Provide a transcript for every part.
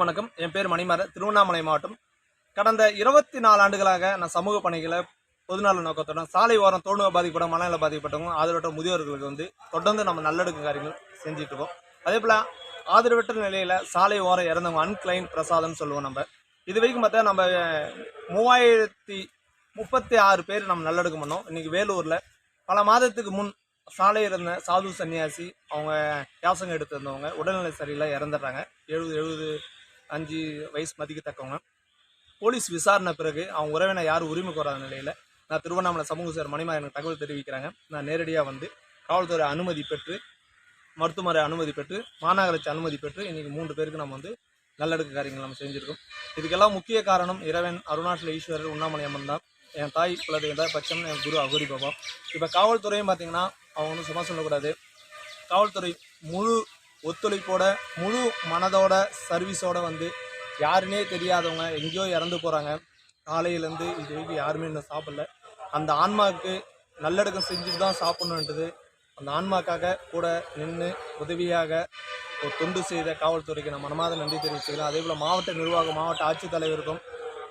வணக்கம். என் பேர் மணிமாறன். திருவண்ணாமலை மாவட்டம். கடந்த இருபத்தி நாலு ஆண்டுகளாக நான் சமூக பணிகளை பொதுநல நோக்கத்துடன் சாலை ஓரம் தோல்நோய் பாதிக்கப்பட்ட மனநல பாதிக்கப்பட்டவங்க ஆதரவற்ற முதியோர்களுக்கு வந்து தொடர்ந்து நம்ம நல்லெடுக்கும் காரியங்கள் செஞ்சுட்டு இருக்கோம். அதே போல் ஆதரவற்ற நிலையில் சாலை ஓரம் இறந்தவங்க அன்கிளைன் பிரசாதம்னு சொல்லுவோம் நம்ம. இது வரைக்கும் பார்த்தா நம்ம மூவாயிரத்தி முப்பத்தி ஆறு பேர் நம்ம நல்லெடுக்க பண்ணோம். இன்றைக்கி வேலூரில் பல மாதத்துக்கு முன் சாலை இருந்த சாது சன்னியாசி அவங்க யாசகம் எடுத்திருந்தவங்க உடல்நிலை சரியில்லை இறந்துடுறாங்க. எழுபது எழுபது அஞ்சு வயசு மதிக்கத்தக்கவங்க. போலீஸ் விசாரணை பிறகு அவங்க உறவினர் யாரும் உரிமை கோராத நிலையில் நான் திருவண்ணாமலை சமூக சேர் மணிமா எனக்கு தகவல் தெரிவிக்கிறாங்க. நான் நேரடியாக வந்து காவல்துறை அனுமதி பெற்று மருத்துவமனை அனுமதி பெற்று மாநகராட்சி அனுமதி பெற்று இன்றைக்கி மூன்று பேருக்கு நம்ம வந்து நல்லடுக்கு காரியங்கள் நம்ம செஞ்சுருக்கோம். இதுக்கெல்லாம் முக்கிய காரணம் இறைவன் அருணாச்சல ஈஸ்வரர் உண்ணாமலை அம்மன் தான். என் தாய் குலதெய்வம் தான் பட்சம் என் குரு அகோரி பாபா. இப்போ காவல்துறையும் பார்த்தீங்கன்னா அவங்க வந்து சும்மா சொல்லக்கூடாது. காவல்துறை முழு ஒத்துழைப்போட முழு மனதோட சர்வீஸோட வந்து யாருன்னே தெரியாதவங்க எங்கேயோ இறந்து போகிறாங்க காலையிலேருந்து இது வரைக்கும் யாருமே இன்னும் சாப்பிடல. அந்த ஆன்மாவுக்கு நல்லடக்கம் செஞ்சுட்டு தான் சாப்பிட்ணுன்றது அந்த ஆன்மாக்காக கூட நின்று உதவியாக ஒரு தொண்டு செய்த காவல்துறைக்கு நான் மனமாத நன்றி தெரிவிச்சுக்கிறேன். அதே போல் மாவட்ட நிர்வாகம் மாவட்ட ஆட்சித்தலைவருக்கும்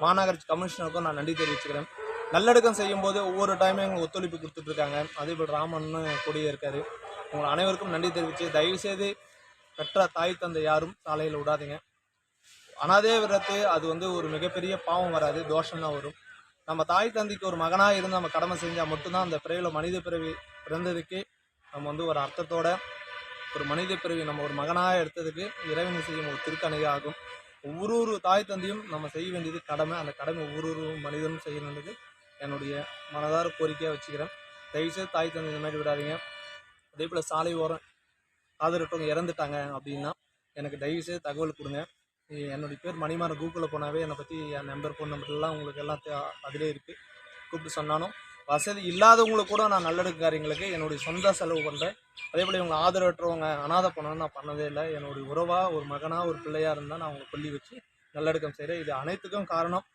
மாநகராட்சி கமிஷனருக்கும் நான் நன்றி தெரிவிச்சுக்கிறேன். நல்லடக்கம் செய்யும்போது ஒவ்வொரு டைமும் எங்களுக்கு ஒத்துழைப்பு கொடுத்துட்ருக்காங்க அதே போல் ராமன்னு கூடயே இருக்காரு. உங்கள் அனைவருக்கும் நன்றி தெரிவித்து தயவுசெய்து பெற்ற தாய் தந்தை யாரும் சாலையில் விடாதீங்க. அனாதே விரத்து அது வந்து ஒரு மிகப்பெரிய பாவம் வராது தோஷம் தான் வரும். நம்ம தாய் தந்தைக்கு ஒரு மகனாக இருந்து நம்ம கடமை செஞ்சால் மட்டும்தான் அந்த பிறவியில் மனித பிறவி பிறந்ததுக்கு நம்ம வந்து ஒரு அர்த்தத்தோட ஒரு மனித பிறவி நம்ம ஒரு மகனாக எடுத்ததுக்கு இறைவனை செய்யும் ஒரு திருக்கணையாக ஆகும். ஒவ்வொரு ஒரு தாய் தந்தையும் நம்ம செய்ய வேண்டியது கடமை. அந்த கடமை ஒவ்வொரு ஒரு மனிதனும் செய்யணுன்றது என்னுடைய மனதார கோரிக்கையாக வச்சுக்கிறேன். தயவுசெய்து தாய் தந்தை இந்த மாதிரி விடாதீங்க. அதே போல் சாலை ஓரம் ஆதரவற்றவங்க இறந்துட்டாங்க அப்படின்னா எனக்கு தயவுசெய்து தகவல் கொடுங்க. என்னுடைய பேர் மணிமாறன் கூகுளில் போனாவே என்னை பற்றி என் நம்பர் ஃபோன் நம்பர்லாம் உங்களுக்கு எல்லாம் அதிலே இருக்குது கூப்பிட்டு சொன்னாலும் வசதி இல்லாதவங்களுக்கு கூட நான் நல்லெடுக்காரங்களுக்கு என்னுடைய சொந்த செலவு பண்ணுறேன் அதே போல் இவங்க ஆதரவற்றவங்க அனாதை பண்ணணும்னு நான் பண்ணதே இல்லை. என்னுடைய உறவாக ஒரு மகனாக ஒரு பிள்ளையாக இருந்தால் நான் அவங்களை கொல்லி வச்சு நல்லடக்கம் செய்கிறேன் இது அனைத்துக்கும் காரணம்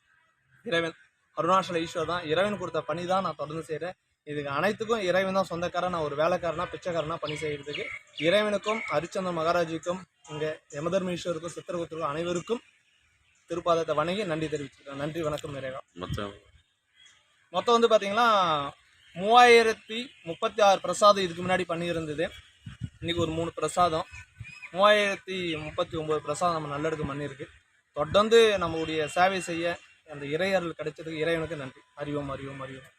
இறைவன். அருணாச்சல ஈஸ்வர் தான். இறைவன் கொடுத்த பணி தான் நான் தொடர்ந்து செய்கிறேன் இதுக்கு அனைத்துக்கும் இறைவன் தான் சொந்தக்காரன் நான் ஒரு வேலைக்காரனா பிச்சைக்காரனா பணி செய்கிறதுக்கு இறைவனுக்கும் ஹரிச்சந்திர மகாராஜுக்கும் இங்கே யமதர்மீஸ்வருக்கும் சித்திரகுப்தருக்கும் அனைவருக்கும் திருப்பாதத்தை வணங்கி நன்றி தெரிவிச்சுக்கிறேன். நன்றி வணக்கம் நிறைவா மொத்தம்? மொத்தம் வந்து பார்த்தீங்கன்னா மூவாயிரத்தி முப்பத்தி ஆறு பிரசாதம் இதுக்கு முன்னாடி பண்ணியிருந்தது. இன்னைக்கு ஒரு மூணு பிரசாதம். மூவாயிரத்தி முப்பத்தி ஒம்பது பிரசாதம் நம்ம நல்லெடுக்கு பண்ணியிருக்கு. தொடர்ந்து நம்மளுடைய சேவை செய்ய அந்த இறையர்கள் கிடைச்சதுக்கு இறைவனுக்கு நன்றி. அறிவோம் அறிவோம் அறிவோம்